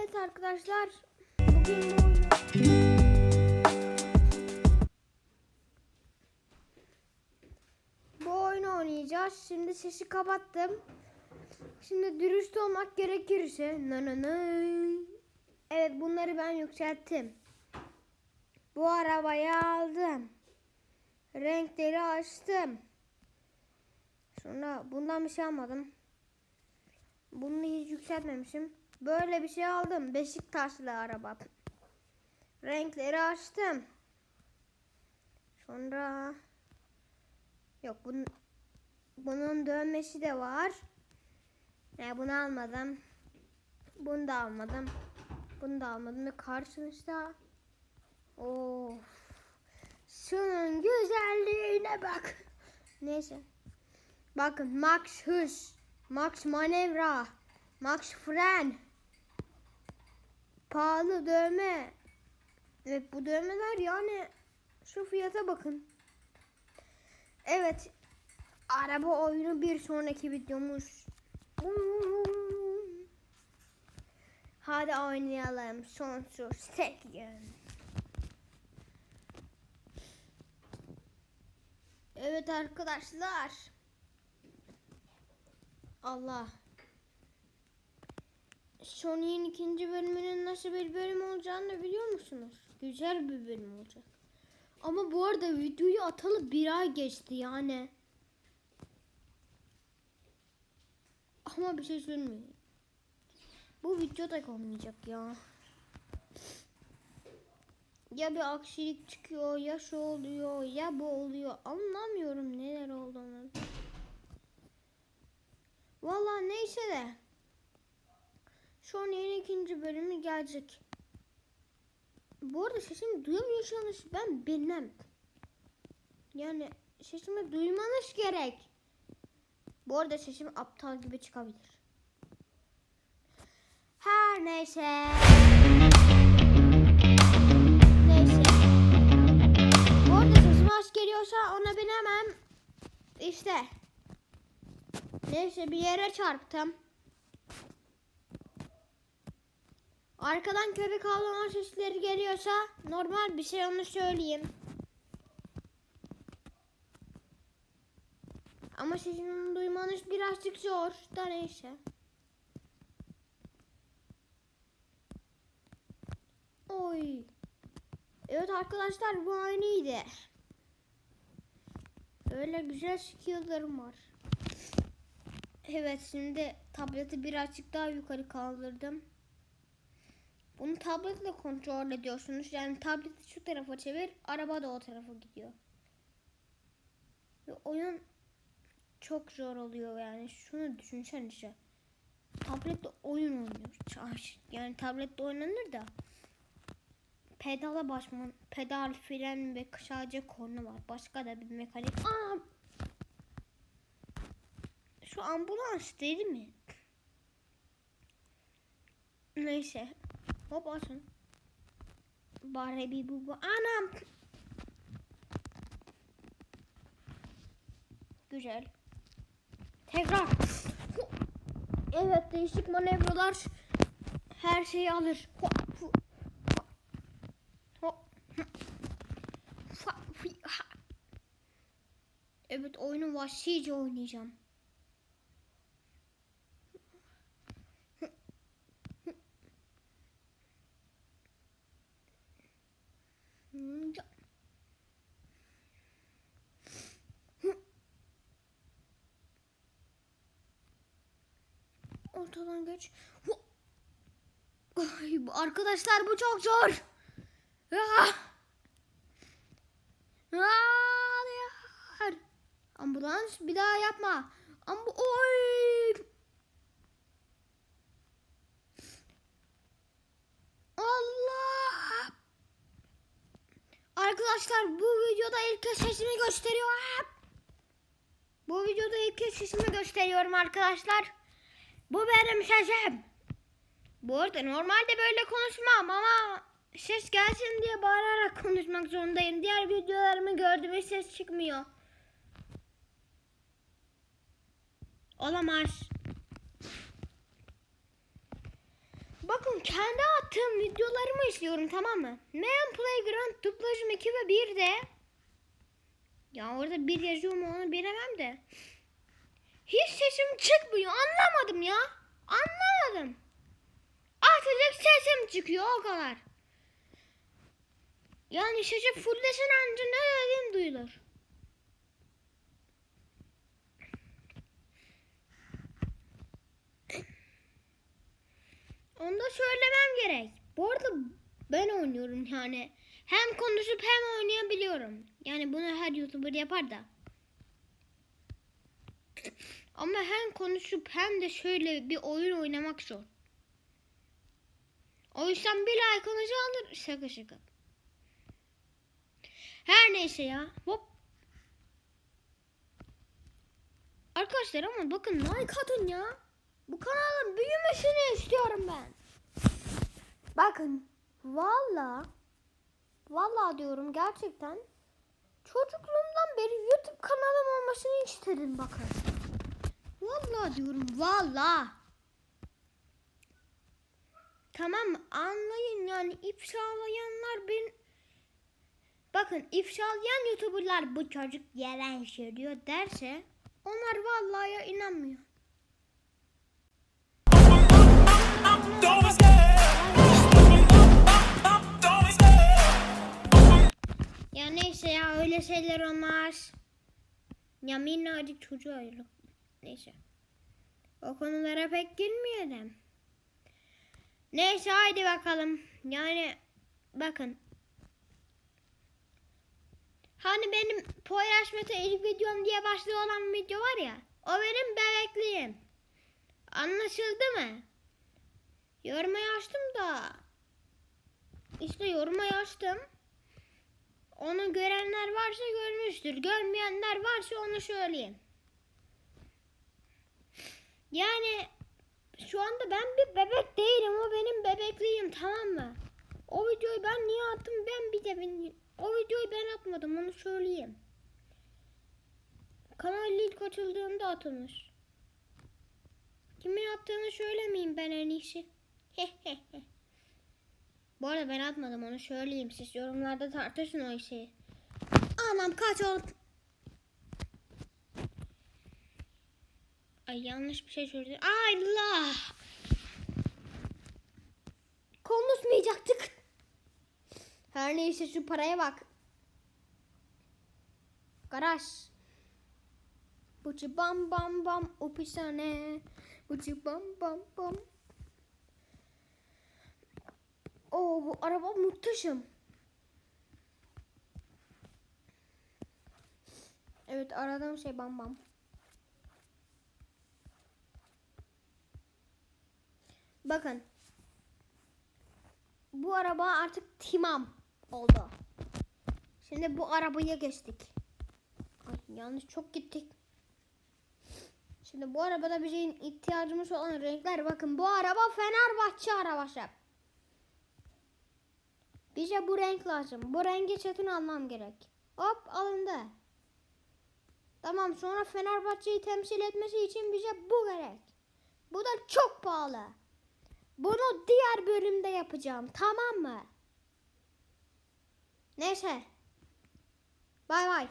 Evet arkadaşlar. Bugün bu oyunu... Bu oyunu oynayacağız. Şimdi sesi kapattım. Şimdi dürüst olmak gerekirse. Na na na. Evet bunları ben yükselttim. Bu arabayı aldım. Renkleri açtım. Sonra bundan bir şey almadım. Bunu hiç yükseltmemişim. Böyle bir şey aldım. Beşiktaşlı araba. Renkleri açtım. Sonra yok bunun bunun dönmesi de var. Yani bunu almadım. Bunu da almadım. Bunu da almadım ve karşınızda Of. Şunun güzelliğine bak. Neyse. Bakın max hız, max manevra, max fren, pahalı dövme. Evet bu dövmeler yani şu fiyata bakın. Evet. Araba oyunu bir sonraki videomuz. Hadi oynayalım. Sonsuz tek yön. Evet arkadaşlar. Allah. Sony'in ikinci bölümünün nasıl bir bölüm olacağını biliyor musunuz? Güzel bir bölüm olacak. Ama bu arada videoyu atalı bir ay geçti yani. Ama bir şey söyleyeyim. Bu videoda olmayacak ya. Ya bir aksilik çıkıyor ya şu oluyor ya bu oluyor. Anlamıyorum neler olduğunu. Vallahi neyse de. Şu an yeni ikinci bölümü gelecek. Bu arada sesimi duyamıyorsanız ben bilmem. Yani sesimi duymanız gerek. Bu arada sesim aptal gibi çıkabilir. Her neyse. Neyse. Bu arada sesim az geliyorsa ona bilemem. İşte. Neyse bir yere çarptım. Arkadan köpek havlama sesleri geliyorsa normal bir şey onu söyleyeyim. Ama sesini duymanız birazcık zor da neyse. Oy. Evet arkadaşlar bu aynıydı. Öyle güzel skill'larım var. Evet şimdi tableti birazcık daha yukarı kaldırdım. Bunu tabletle kontrol ediyorsunuz. Yani tableti şu tarafa çevir, araba da o tarafa gidiyor. Ve oyun çok zor oluyor yani. Şunu düşünsenize. Tablette oyun oynuyor. Yani tablette oynanır da. Pedala basman, pedal, fren ve sadece korna var. Başka da bir mekanik. Aa! Şu ambulans değil mi? Neyse. Hop açın. Bari bir bu bu. Anam. Güzel. Tekrar. Evet değişik manevralar her şeyi alır. Evet oyunu vahşice oynayacağım. Ya. Ortadan geç. Ay, arkadaşlar bu çok zor. Ah! Hayır. Ambulans bir daha yapma. Ambu oy. Allah. Arkadaşlar bu videoda ilk kez sesimi gösteriyorum. Bu videoda ilk kez sesimi gösteriyorum arkadaşlar. Bu benim sesim. Bu arada normalde böyle konuşmam ama ses gelsin diye bağırarak konuşmak zorundayım. Diğer videolarımı gördüm ve ses çıkmıyor. Olamaz. Bakın kendi attığım videolarımı izliyorum tamam mı? Man Playground dublajım 2 ve 1'de. Ya orada bir yazıyor mu onu bilemem de. Hiç sesim çıkmıyor anlamadım ya. Anlamadım. Artık sesim çıkıyor o kadar. Yani sesi fullesen anca ne dediğim duyulur. Onu da söylemem gerek. Bu arada ben oynuyorum yani. Hem konuşup hem oynayabiliyorum. Yani bunu her YouTuber yapar da. Ama hem konuşup hem de şöyle bir oyun oynamak zor. O yüzden bir like alır. Şaka şaka. Her neyse ya. Hop. Arkadaşlar ama bakın like atın ya. Bu kanalın büyümesini istiyorum ben. Bakın. Valla. Valla diyorum gerçekten. Çocukluğumdan beri YouTube kanalım olmasını istedim bakın. Valla diyorum valla. Tamam? Anlayın yani ifşalayanlar ben... Bakın ifşalayan YouTuber'lar bu çocuk yalan söylüyor derse onlar vallahi inanmıyor. Ya neyse ya öyle şeyler olmaz. Ya minnacık çocuğu ayrılık. Neyse. O konulara pek girmeyelim. Neyse haydi bakalım. Yani bakın. Hani benim Poyraş Mete ilk videom diye başlığı olan video var ya. O benim bebekliğim. Anlaşıldı mı? Yoruma yazdım da. İşte yoruma yazdım. Onu görenler varsa görmüştür. Görmeyenler varsa onu söyleyeyim. Yani şu anda ben bir bebek değilim. O benim bebekliğim tamam mı? O videoyu ben niye attım ben bir de bilmiyorum. O videoyu ben atmadım onu söyleyeyim. Kanal ilk açıldığında atılmış. Kimin attığını söylemeyeyim ben en iyisi. Bu arada ben atmadım onu söyleyeyim. Siz yorumlarda tartışın o işi. Anam kaç oldu. Ay yanlış bir şey söyledim. Allah. Konuşmayacaktık. Her neyse şu paraya bak. Garaj. Buçu bam bam bam upişane. Buçu bam bam bam. Oo bu araba muhteşem. Evet aradığım şey bam bam. Bakın. Bu araba artık timam oldu. Şimdi bu arabaya geçtik. Ay, yanlış çok gittik. Şimdi bu arabada bizim ihtiyacımız olan renkler bakın bu araba Fenerbahçe arabası. Bize bu renk lazım. Bu rengi çetin almam gerek. Hop alındı. Tamam sonra Fenerbahçe'yi temsil etmesi için bize bu gerek. Bu da çok pahalı. Bunu diğer bölümde yapacağım. Tamam mı? Neyse. Bay bay.